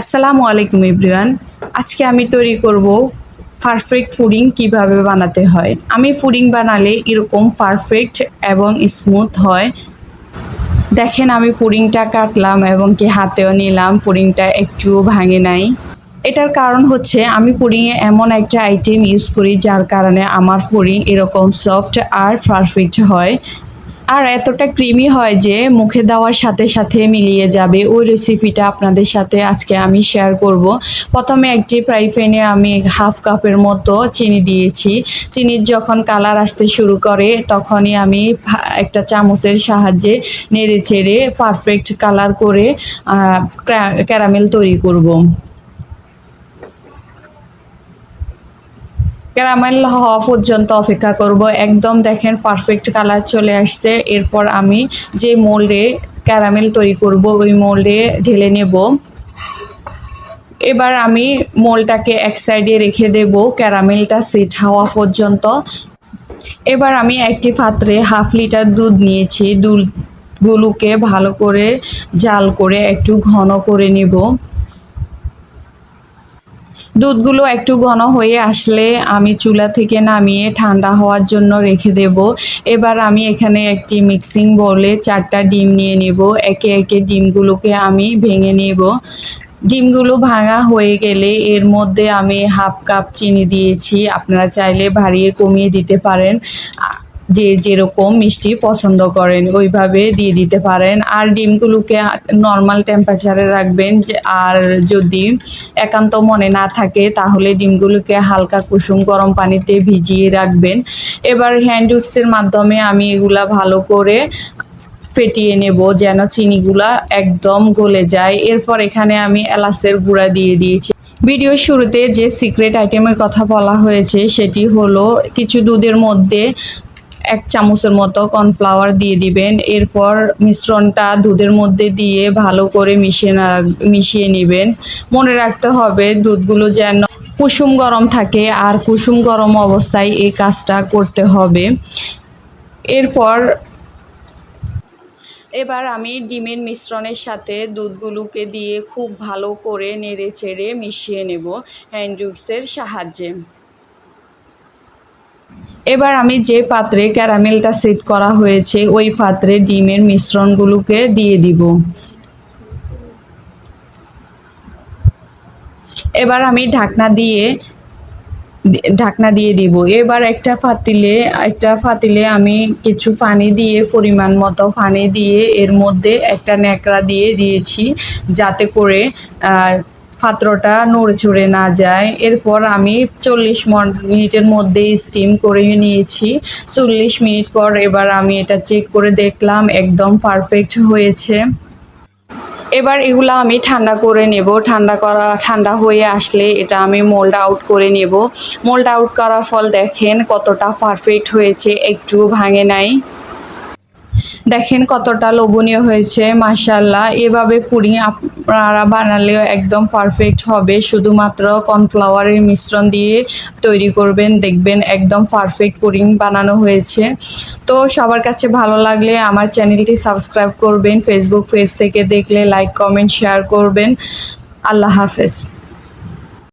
আসসালামু আলাইকুম ইব্রিয়ান। আজকে আমি তৈরি করব পারফেক্ট ফুডিং কীভাবে বানাতে হয়। আমি ফুডিং বানালে এরকম পারফেক্ট এবং স্মুথ হয়। দেখেন আমি পুডিংটা কাটলাম এবং কি হাতেও নিলাম পুডিংটা একটুও ভাঙে নাই। এটার কারণ হচ্ছে আমি পুডিংয়ে এমন একটা আইটেম ইউজ করি যার কারণে আমার পুডিং এরকম সফট আর পারফেক্ট হয়। আর এতটা ক্রিমি হয় যে মুখে দেওয়ার সাথে সাথে মিলিয়ে যাবে। ওই রেসিপিটা আপনাদের সাথে আজকে আমি শেয়ার করব। প্রথমে একটি ফ্রাই প্যানে আমি হাফ কাপের মতো চিনি দিয়েছি। চিনির যখন কালার আসতে শুরু করে, তখনই আমি একটা চামচের সাহায্যে নেড়ে চেড়ে পারফেক্ট কালার করে ক্যারামেল তৈরি করব। ক্যারামেল হওয়া পর্যন্ত অপেক্ষা করব। একদম দেখেন পারফেক্ট কালার চলে আসছে। এরপর আমি যে মোল্ডে ক্যারামেল তৈরি করব, ওই মোল্ডে ঢেলে নেব। এবার আমি মোলটাকে এক সাইডে রেখে দেব, ক্যারামেলটা সেট হওয়া পর্যন্ত। এবার আমি একটি পাত্রে হাফ লিটার দুধ নিয়েছি। দুধগুলোকে ভালো করে জাল করে একটু ঘন করে নেব। দুধগুলো একটু ঘন হয়ে আসলে আমি চুলা থেকে নামিয়ে ঠান্ডা হওয়ার জন্য রেখে দেব। এবার আমি এখানে একটি মিক্সিং বলে চারটা ডিম নিয়ে নেব। একে একে ডিমগুলোকে আমি ভেঙে নেব। ডিমগুলো ভাঙা হয়ে গেলে এর মধ্যে আমি হাফ কাপ চিনি দিয়েছি। আপনারা চাইলে ভারিয়ে কমিয়ে দিতে পারেন। যে যেরকম মিষ্টি পছন্দ করেন, ওইভাবে দিয়ে দিতে পারেন। আর ডিমগুলোকে নর্মাল টেম্পারেচারে রাখবেন আর যদি একান্ত মনে না থাকে, তাহলে ডিমগুলোকে হালকা কুসুম গরম পানিতে ভিজিয়ে রাখবেন। এবার হ্যান্ড উইক্সের মাধ্যমে আমি এগুলা ভালো করে ফেটিয়ে নেব, যেন চিনিগুলা একদম গলে যায়। এরপর এখানে আমি এলাচের গুঁড়া দিয়ে দিয়েছি। ভিডিওর শুরুতে যে সিক্রেট আইটেমের কথা বলা হয়েছে, সেটি হলো কিছু দুধের মধ্যে এক চামচের মতো কর্নফ্লাওয়ার দিয়ে দিবেন। এরপর মিশ্রণটা দুধের মধ্যে দিয়ে ভালো করে মিশিয়ে না, মিশিয়ে নেবেন। মনে রাখতে হবে দুধগুলো যেন কুসুম গরম থাকে, আর কুসুম গরম অবস্থায় এই কাজটা করতে হবে। এরপর এবার আমি ডিমের মিশ্রণের সাথে দুধগুলোকে দিয়ে খুব ভালো করে নেড়ে চেড়ে মিশিয়ে নেব হ্যান্ডউইক্সের সাহায্যে। এবার আমি যে পাত্রে ক্যারামেলটা সেট করা হয়েছে, ওই পাত্রে ডিমের মিশ্রণগুলোকে দিয়ে দিব। এবার আমি ঢাকনা দিয়ে ঢাকনা দিয়ে দিব। এবার একটা ফাতিলে একটা ফাতিলে আমি কিছু পানি দিয়ে, পরিমাণ মতো পানি দিয়ে এর মধ্যে একটা ন্যাকড়া দিয়ে দিয়েছি, যাতে করে পাত্রটা নড়ে চড়ে না যায়। এরপর আমি চল্লিশ মিনিটের মধ্যে স্টিম করে নিয়েছি। চল্লিশ মিনিট পর এবার আমি এটা চেক করে দেখলাম, একদম পারফেক্ট হয়েছে। এবার এগুলো আমি ঠান্ডা করে নেব। ঠান্ডা করা ঠান্ডা হয়ে আসলে এটা আমি মোল্ড আউট করে নেব। মোল্ড আউট করার ফল দেখেন কতটা পারফেক্ট হয়েছে, একটুও ভাঙে নাই। দেখেন কতটা লোভনীয় হয়েছে মাশাল্লাহ এভাবে পুডিং আপনারা বানালেও একদম পারফেক্ট হবে। শুধুমাত্র কর্নফ্লাওয়ারের মিশ্রণ দিয়ে তৈরি করবেন, দেখবেন একদম পারফেক্ট পুডিং বানানো হয়েছে। তো সবার কাছে ভালো লাগলে আমার চ্যানেলটি সাবস্ক্রাইব করবেন ফেসবুক পেজ থেকে দেখলে লাইক কমেন্ট শেয়ার করবেন। আল্লাহ হাফেজ।